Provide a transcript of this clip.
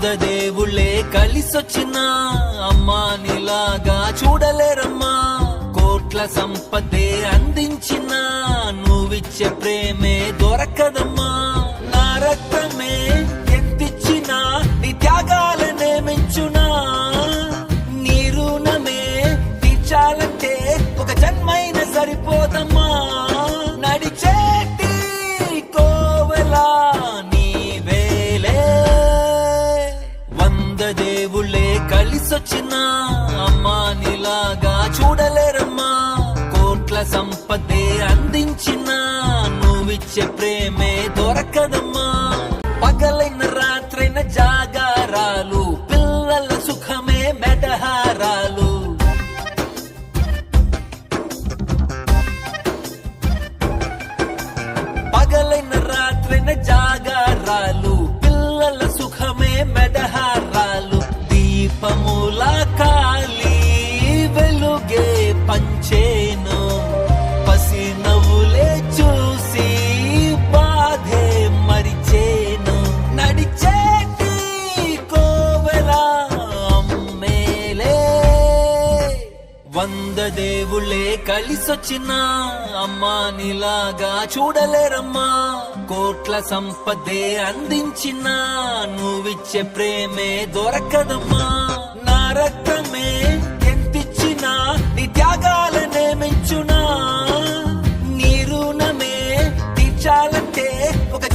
వంద దేవుళ్ళే కలిసొచ్చిన అమ్మా నీలాగా చూడలేరమ్మా. కోట్ల సంపదే అందించిన నువ్విచ్చే ప్రేమే దేవుళ్ళే కలిసొచ్చినా అమ్మా నీలాగా చూడలేరమ్మా. కోట్ల సంపదే అందించిన నువ్విచ్చే ప్రేమే వెలుగే పంచేను. పసి నవ్వులే చూసి బాధే మరిచేను. నడిచేటి కోవెలా అమ్మేలే. వంద దేవులే కలిసొచ్చిన అమ్మా నీలాగా చూడలేరమ్మా. కోట్ల సంపదే అందించిన నువ్విచ్చే ప్రేమే దొరకదమ్మా. తీర్చాలంటే ఒక